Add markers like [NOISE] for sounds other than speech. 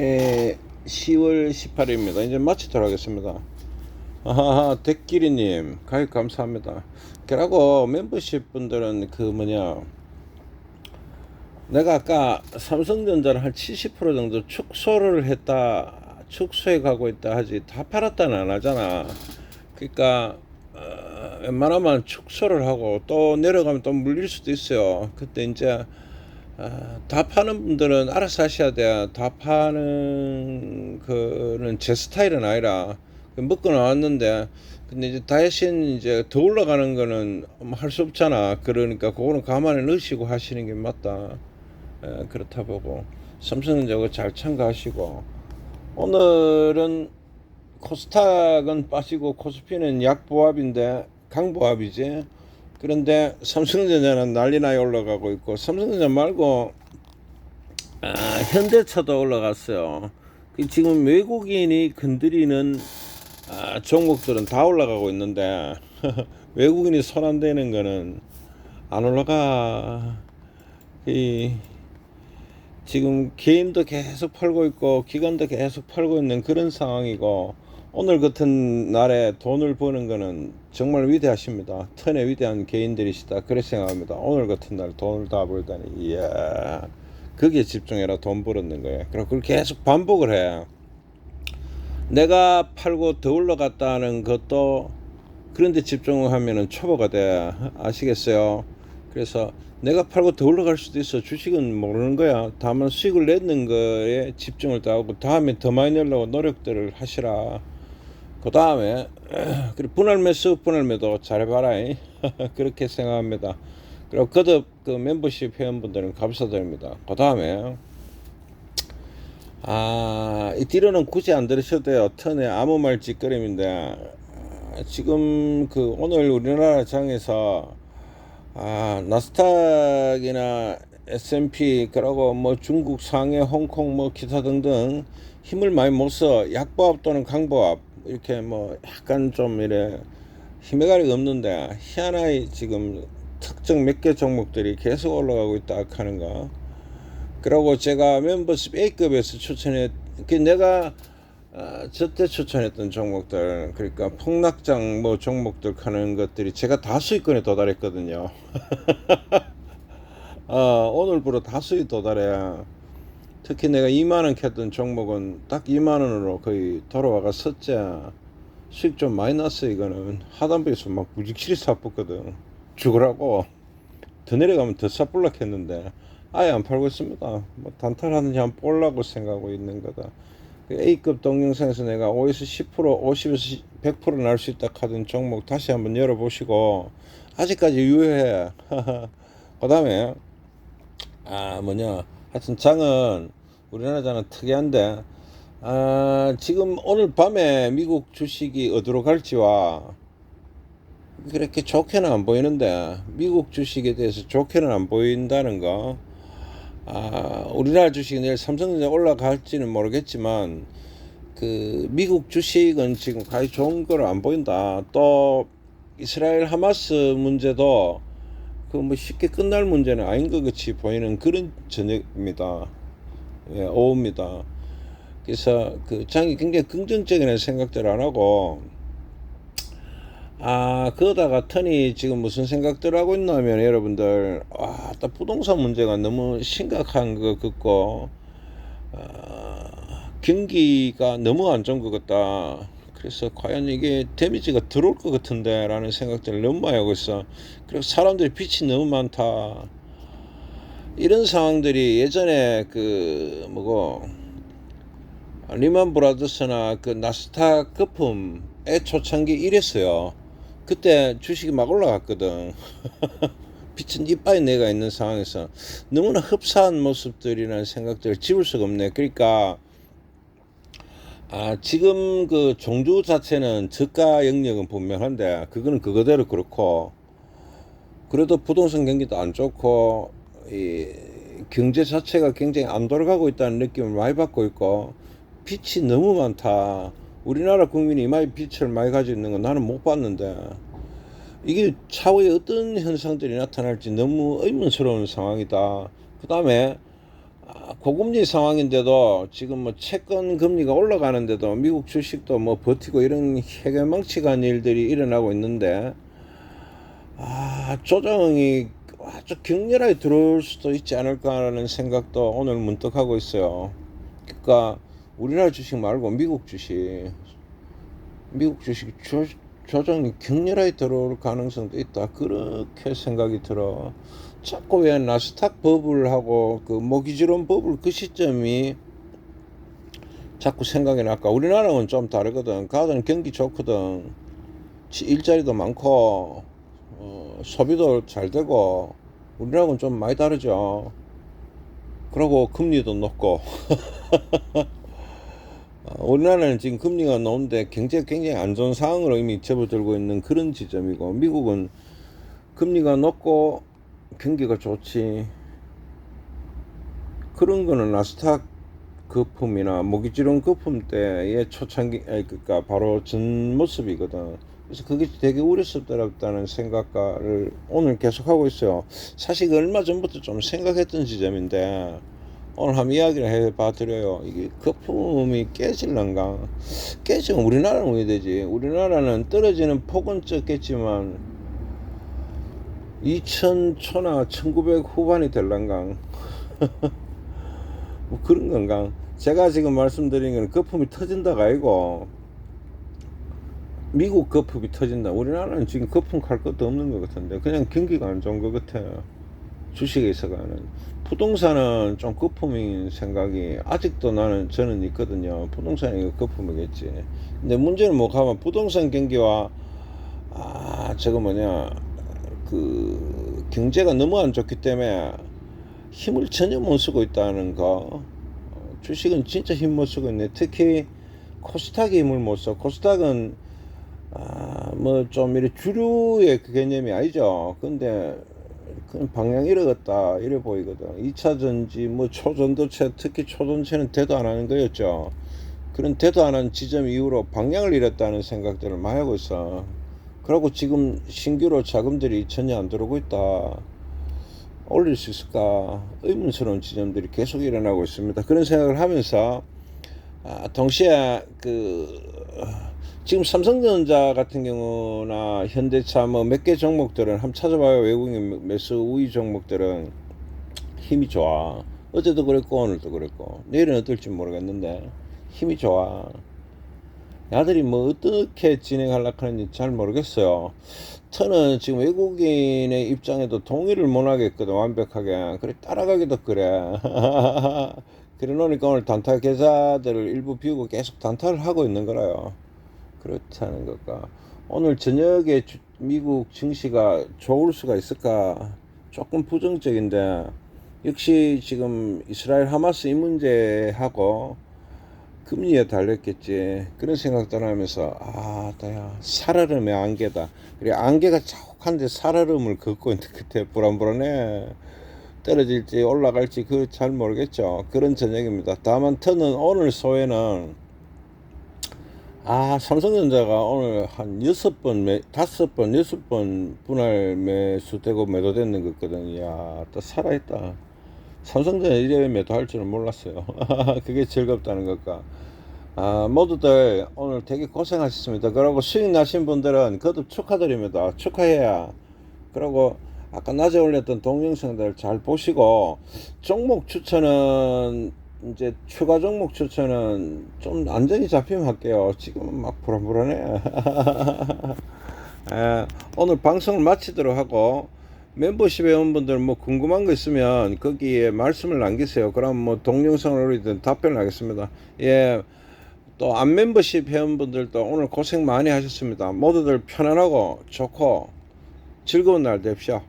에, 10월 18일입니다. 이제 마치도록 하겠습니다. 아하, 덱기리님, 가입 감사합니다. 그러고 멤버십 분들은 그 뭐냐, 내가 아까 삼성전자를 한 70% 정도 축소를 했다, 축소해 가고 있다 하지, 다 팔았다는 안 하잖아. 그러니까, 어, 웬만하면 축소를 하고 또 내려가면 또 물릴 수도 있어요. 그때 이제 아, 다 파는 분들은 알아서 하셔야 돼요. 다 파는 거는 제 스타일은 아니라 그 먹고 나왔는데 근데 이제 대신 이제 더 올라가는 거는 할 수 없잖아. 그러니까 그거는 가만히 넣으시고 하시는 게 맞다. 에, 그렇다 보고 삼성전자 그거 잘 참가하시고 오늘은 코스닥은 빠지고 코스피는 약보합인데 강보합이지. 그런데 삼성전자는 난리나게 올라가고 있고 삼성전자 말고 아, 현대차도 올라갔어요. 그 지금 외국인이 건드리는 아, 종목들은 다 올라가고 있는데 [LAUGHS] 외국인이 손 안 대는 거는 안 올라가. 이 지금 개인도 계속 팔고 있고 기관도 계속 팔고 있는 그런 상황이고 오늘 같은 날에 돈을 버는 거는 정말 위대하십니다. 턴의 위대한 개인들이시다. 그렇게 생각합니다. 오늘 같은 날 돈을 다 벌다니. 이야. 거기에 집중해라 돈 벌었는 거예요. 그리고 그걸 계속 반복을 해. 내가 팔고 더 올라갔다는 것도 그런데 집중을 하면은 초보가 돼. 아시겠어요? 그래서 내가 팔고 더 올라갈 수도 있어. 주식은 모르는 거야. 다만 수익을 내는 거에 집중을 다 하고 다음에 더 많이 내려고 노력들을 하시라. 그 다음에 [CLEARS THROAT] 그리고 분할 매수 분할 매도 잘해봐라 [LAUGHS] 그렇게 생각합니다. 그리고 거듭 그 멤버십 회원분들은 감사드립니다. 그 다음에 아 이 뒤로는 굳이 안 들으셔도 돼요. 턴에 아무 말 짓거림인데 아, 지금 그 오늘 우리나라 장에서 아 나스닥이나 S&P 그러고 뭐 중국 상해 홍콩 뭐 기타 등등 힘을 많이 못 써. 약보합 또는 강보합 이렇게 뭐 약간 좀 이래 힘의 가리가 없는데 희한하게 지금 특정 몇 개 종목들이 계속 올라가고 있다 하는 거 그리고 제가 멤버십 A급에서 추천해 그 내가 어, 저때 추천했던 종목들 그러니까 폭락장 뭐 종목들 하는 것들이 제가 다 수익권에 도달했거든요. [LAUGHS] 어, 오늘부로 다 수익 도달해 특히 내가 2만원 켰던 종목은 딱 2만원으로 거의 돌아와가 섰자 수익 좀 났어 이거는. 하단부에서 막 무직실이 사붙거든. 죽으라고. 더 내려가면 더 사뿔락 했는데 아예 안 팔고 있습니다. 뭐 단타하는지 한번 볼라고 생각하고 있는 거다. 그 A급 동영상에서 내가 5에서 10% 50에서 100%날 수 있다 하던 종목 다시 한번 열어보시고 아직까지 유효해. [LAUGHS] 그 다음에 아 뭐냐 하여튼 장은 우리나라 장은 특이한데 아, 지금 오늘 밤에 미국 주식이 어디로 갈지와 그렇게 좋게는 안 보이는데 미국 주식에 대해서 좋게는 안 보인다는 거. 아, 우리나라 주식이 내일 삼성전자 올라갈지는 모르겠지만 그 미국 주식은 지금 가히 좋은 거로 안 보인다. 또 이스라엘 하마스 문제도 그 뭐 쉽게 끝날 문제는 아닌 것 같이 보이는 그런 저녁입니다. 예, 오후입니다. 그래서 그 장이 굉장히 긍정적인 생각들 안 하고 아 그러다가 턴이 지금 무슨 생각들 하고 있냐면 여러분들 아, 딱 부동산 문제가 너무 심각한 것 같고 아, 경기가 너무 안 좋은 것 같다. 그래서 과연 이게 데미지가 들어올 것 같은데 라는 생각들을 너무 많이 하고 있어. 그리고 사람들이 빛이 너무 많다. 이런 상황들이 예전에 그 뭐고 리만 브라더스나 그 나스닥 거품의 초창기 이랬어요. 그때 주식이 막 올라갔거든. [LAUGHS] 빛은 이빨이 내가 있는 상황에서 너무나 흡사한 모습들이라는 생각들을 지울 수가 없네. 그러니까 아, 지금 그 종주 자체는 저가 영역은 분명한데 그거는 그거대로 그렇고 그래도 부동산 경기도 안 좋고 이 경제 자체가 굉장히 안 돌아가고 있다는 느낌을 많이 받고 있고 빚이 너무 많다. 우리나라 국민이 이마에 빚을 많이 가지고 있는 건 나는 못 봤는데 이게 차후에 어떤 현상들이 나타날지 너무 의문스러운 상황이다. 그 다음에 아, 고금리 상황인데도 지금 뭐 채권 금리가 올라가는데도 미국 주식도 뭐 버티고 이런 해결망치한 일들이 일어나고 있는데 아, 조정이 아주 격렬하게 들어올 수도 있지 않을까라는 생각도 오늘 문득 하고 있어요. 그러니까 우리나라 주식 말고 미국 주식, 미국 주식 조, 조정이 격렬하게 들어올 가능성도 있다. 그렇게 생각이 들어. 자꾸 왜 나스닥 버블하고 그 모기지론 버블 그 시점이 자꾸 생각이 날까? 우리나라는 좀 다르거든. 가든 경기 좋거든. 지- 일자리도 많고 어, 소비도 잘 되고 우리나라는 좀 많이 다르죠. 그리고 금리도 높고 어, [LAUGHS] 우리나라는 지금 금리가 높은데 경제가 굉장히 안 좋은 상황으로 이미 접어들고 있는 그런 지점이고 미국은 금리가 높고 경기가 좋지 그런 거는 나스닥 거품이나 모기지론 거품 때의 초창기 그러니까 바로 전 모습이거든. 그래서 그게 되게 우려스럽다는 생각을 오늘 계속 하고 있어요. 사실 그 얼마 전부터 좀 생각했던 지점인데 오늘 한번 이야기를 해봐 드려요. 이게 거품이 깨질런가? 깨지면 우리나라는 왜 되지? 우리나라는 떨어지는 폭은 적겠지만 2000초나 1900 후반이 될란가? [LAUGHS] 뭐 그런 건가? 제가 지금 말씀드린 건 거품이 터진다가 아니고 미국 거품이 터진다. 우리나라는 지금 거품 갈 것도 없는 것 같은데 그냥 경기가 안 좋은 것 같아요. 주식에 있어가는 부동산은 좀 거품인 생각이 아직도 나는 저는 있거든요. 부동산이 거품이겠지. 근데 문제는 뭐 가면 부동산 경기와 아 저거 뭐냐 그 경제가 너무 안 좋기 때문에 힘을 전혀 못 쓰고 있다는 거. 어, 주식은 진짜 힘 못 쓰고 있네. 특히 코스닥이 힘을 못 써. 코스닥은 아, 뭐 좀 이래 주류의 그 개념이 아니죠. 근데 그 방향 잃어갔다 이래 보이거든. 2차 전지 뭐 초전도체 특히 초전체는 대도 안 하는 거였죠. 그런 대도 안 한 지점 이후로 방향을 잃었다는 생각들을 많이 하고 있어. 그리고 지금 신규로 자금들이 전혀 안 들어오고 있다. 올릴 수 있을까 의문스러운 지점들이 계속 일어나고 있습니다. 그런 생각을 하면서 아, 동시에 그 지금 삼성전자 같은 경우나 현대차 뭐 몇 개 종목들은 한번 찾아봐요. 외국인 매수 우위 종목들은 힘이 좋아. 어제도 그랬고 오늘도 그랬고 내일은 어떨지 모르겠는데 힘이 좋아. 야들이 뭐 어떻게 진행하려고 하는지 잘 모르겠어요. 저는 지금 외국인의 입장에도 동의를 못 하겠거든 완벽하게 그래 따라가기도 그래 [LAUGHS] 그래 놓으니까 오늘 단타 계좌들을 일부 비우고 계속 단타를 하고 있는 거라요 그렇다는 것과 오늘 저녁에 주- 미국 증시가 좋을 수가 있을까? 조금 부정적인데 역시 지금 이스라엘 하마스 이 문제하고 금리에 달렸겠지. 그런 생각도 하면서 아 나야 살얼음의 안개다. 그래 안개가 자욱한데 살얼음을 걷고 있는데 그때 불안불안해. 떨어질지 올라갈지 그 잘 모르겠죠. 그런 저녁입니다. 다만 터는 오늘 소회는 아 삼성전자가 오늘 한 여섯 번 매, 다섯 번 여섯 번 분할 매수되고 매도됐는 것 같거든 이야 또 살아있다 삼성전자 이래 매도할 줄은 몰랐어요 [LAUGHS] 그게 즐겁다는 것과 아, 모두들 오늘 되게 고생하셨습니다. 그리고 수익 나신 분들은 거듭 축하드립니다. 축하해야. 그리고 아까 낮에 올렸던 동영상들 잘 보시고 종목 추천은 이제 추가 종목 추천은 좀 안정이 잡히면 할게요. 지금은 막 불안불안해. [LAUGHS] 예, 오늘 방송을 마치도록 하고 멤버십 회원분들 뭐 궁금한 거 있으면 거기에 말씀을 남기세요. 그럼 뭐 동영상을 올리든 답변을 하겠습니다. 예. 또 안 멤버십 회원분들도 오늘 고생 많이 하셨습니다. 모두들 편안하고 좋고 즐거운 날 되십시오.